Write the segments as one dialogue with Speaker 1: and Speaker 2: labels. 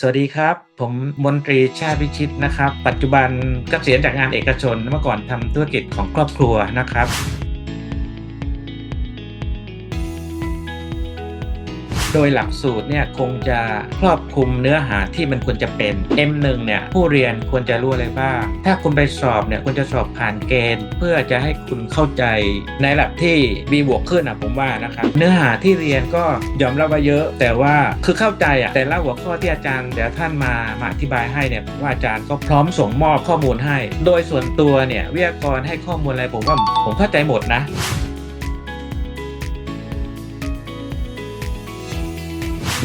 Speaker 1: สวัสดีครับ ผมมนตรีชาติวิชิตนะครับ ปัจจุบันเกษียณจากงานเอกชนเมื่อก่อนทำธุรกิจของครอบครัวนะครับ โดยหลักสูตรเนี่ยคงจะครอบคลุมเนื้อหาที่มันควรจะเป็น M1 เนี่ยผู้เรียนควรจะรู้อะไรบ้าง ถ้าคุณไปสอบเนี่ยควรจะสอบผ่านเกณฑ์ เพื่อจะให้คุณเข้าใจในระดับที่มีบวกขึ้นอะผมว่านะครับเนื้อหาที่เรียนก็ยอมรับว่าเยอะ แต่ว่าคือเข้าใจอะแต่ละหัวข้อที่อาจารย์เดี๋ยวท่านมามาอธิบายให้เนี่ยว่าอาจารย์ก็พร้อมส่งมอบข้อมูลให้ โดยส่วนตัวเนี่ยวิทยากรให้ข้อมูลอะไรผมว่าผมเข้าใจหมดนะ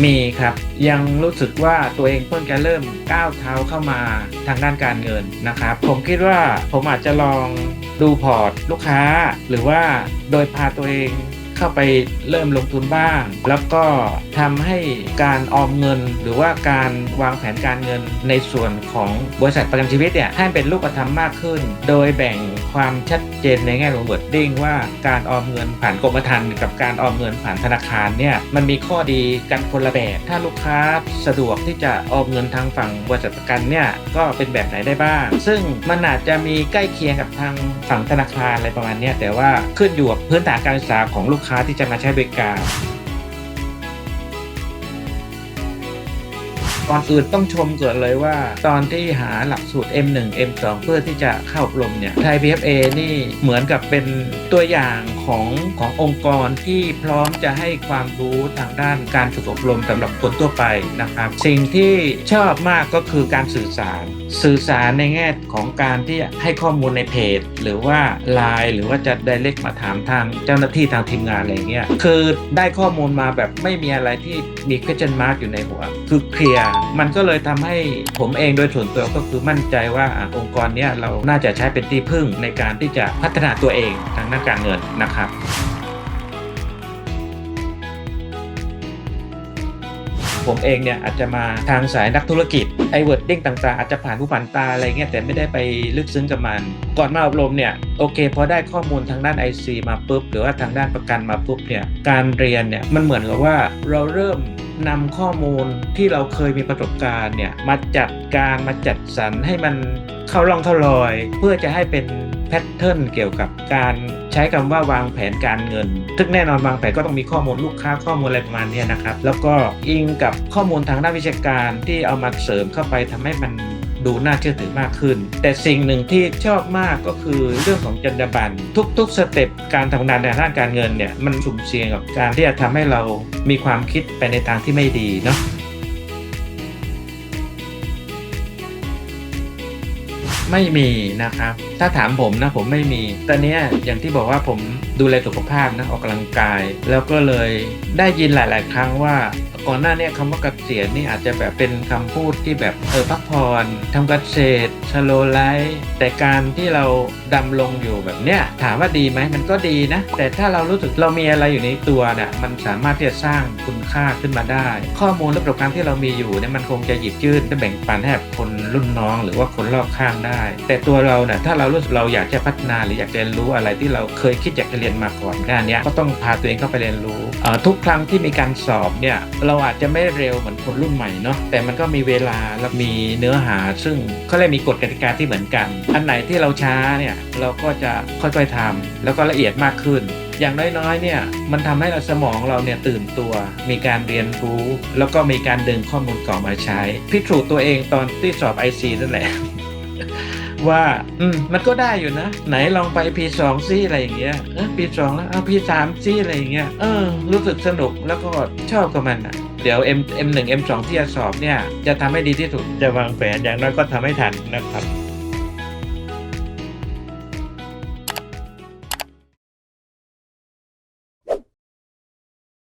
Speaker 1: มีครับ ยังรู้สึกว่าตัวเองเพิ่งจะเริ่มก้าวเท้าเข้ามาทางด้านการเงินนะครับ ผมคิดว่าผมอาจจะลองดูพอร์ตลูกค้า หรือว่าโดยพาตัวเองเข้าไปเริ่มลงทุนบ้าง แล้วก็ทำให้การออมเงิน หรือว่าการวางแผนการเงินในส่วนของบริษัทประกันชีวิตเนี่ยให้เป็นรูปธรรมมากขึ้น โดยแบ่ง ความชัดเจนในแง่ของเวิร์ดดิ้งว่าการออมเงินผ่านกรมธรรม์กับการออมเงินผ่านธนาคารเนี่ยมันมีข้อดีกันคนละแบบ ถ้าลูกค้าสะดวกที่จะออมเงินทางฝั่งบริษัทประกันเนี่ยก็เป็นแบบไหนได้บ้าง ซึ่งมันอาจจะมีใกล้เคียงกับทางฝั่งธนาคารอะไรประมาณนี้แต่ว่าขึ้นอยู่กับพื้นฐานการศึกษาของลูกค้าที่จะมาใช้บริการ ก่อนอื่นต้องชมเกิดเลยว่า ตอนที่หาหลักสูตร M1 M2 เพื่อที่จะเข้าอบรมเนี่ยไทย PFA นี่เหมือนกับเป็นตัวอย่างของขององค์กรที่พร้อมจะให้ความรู้ทางด้านการฝึกอบรมสำหรับคนทั่วไปนะครับ สิ่งที่ชอบมากก็คือการสื่อสาร สื่อสารในแง่ของการที่ให้ข้อมูลในเพจ หรือว่าไลน์หรือว่าจะ direct มาถามทางเจ้าหน้าที่ทางทีมงานอะไรเงี้ยคือได้ข้อมูลมาแบบไม่มีอะไรที่มี question mark อยู่ในหัว คือเคลียร์มันก็เลยทำให้ผมเองโดยส่วนตัวก็คือมั่นใจว่าองค์กรเนี้ยเราน่าจะใช้เป็นที่พึ่งในการที่จะพัฒนาตัวเองทางด้านการเงินนะครับผมเองเนี่ยอาจจะมาทางสายนักธุรกิจไอเวิร์ดดิ้งต่างๆ อาจจะผ่านผู้ผ่านตาอะไรเงี้ยแต่ไม่ได้ไปลึกซึ้งกับมัน ก่อนมาอบรมเนี่ยโอเคพอได้ข้อมูลทางด้าน IC มาปุ๊บ หรือว่าทางด้านประกันมาปุ๊บเนี่ยการเรียนเนี่ยมันเหมือนกับว่าเราเริ่ม นำข้อมูลที่เราเคยมีประสบการณ์เนี่ยมาจัดการมาจัดสรรให้มันเข้าร่องเข้ารอย เพื่อจะให้เป็นแพทเทิร์นเกี่ยวกับการใช้คำว่าวางแผนการเงินซึ่งแน่นอนวางแผนก็ต้องมีข้อมูลลูกค้าข้อมูลอะไรประมาณนี้นะครับ แล้วก็อิงกับข้อมูลทางด้านวิชาการที่เอามาเสริมเข้าไปทำให้มัน ดูน่าเชื่อถือมากขึ้น แต่สิ่งหนึ่งที่ชอบมากก็คือเรื่องของจรรยาบรรณทุก ๆ สเต็ปการทำงานในด้านการเงินเนี่ยมันสุ่มเสี่ยงกับการที่จะทำให้เรามีความคิดไปในทางที่ไม่ดีเนาะไม่มีนะครับ ถ้าถามผมนะผมไม่มี ตอนนี้อย่างที่บอกว่าผมดูแลสุขภาพนะออกกำลังกาย แล้วก็เลยได้ยินหลาย ๆ ครั้งว่าก่อนหน้านี้คำว่าเกษียณนี่อาจจะแบบเป็นคำพูดที่แบบเออพักผ่อนทำเกษตรชโลไลฟ์แต่การที่เราดำลงอยู่แบบเนี้ยถามว่าดีไหมมันก็ดีนะ แต่ถ้าเรารู้สึกเรามีอะไรอยู่ในตัวเนี่ยมันสามารถที่จะสร้างคุณค่าขึ้นมาได้ ข้อมูลและประสบการณ์ที่เรามีอยู่เนี่ยมันคงจะหยิบยื่นและแบ่งปันให้กับคนรุ่นน้อง หรือว่าคนรอบข้างได้ แต่ตัวเราเนี่ยถ้าเรารู้สึกเราอยากจะพัฒนาหรืออยากจะเรียนรู้อะไรที่เราเคยคิดอยากจะเรียนมาก่อนหน้าเนี้ยก็ต้องพาตัวเองเข้าไปเรียนรู้ ทุกครั้งที่มีการสอบเนี่ยเราอาจจะไม่เร็วเหมือนคนรุ่นใหม่เนาะแต่มันก็มีเวลาและมีเนื้อหา ซึ่งเขาเลยมีกฎกติกาที่เหมือนกัน อันไหนที่เราช้าเนี่ยเราก็จะค่อยๆทำแล้วก็ละเอียดมากขึ้นอย่างน้อยๆ เนี่ย มันทำให้เราสมองเราเนี่ยตื่นตัว มีการเรียนรู้ แล้วก็มีการดึงข้อมูลเก่ามาใช้ พิสูจน์ตัวเองตอนที่สอบ IC นั่นแหละ ว่า อืมมันก็ได้อยู่นะ ไหนลองไป P2 ซี่อะไรอย่างเงี้ยเออ P2 แล้วเอา P3 ซิอะไรอย่างเงี้ยเออ รู้สึกสนุกแล้วก็ชอบกับมันอะเดี๋ยว M M1 M2 ที่จะสอบเนี่ย จะทำให้ดีที่สุดจะวางแผนอย่างน้อยก็ทำให้ทันนะครับ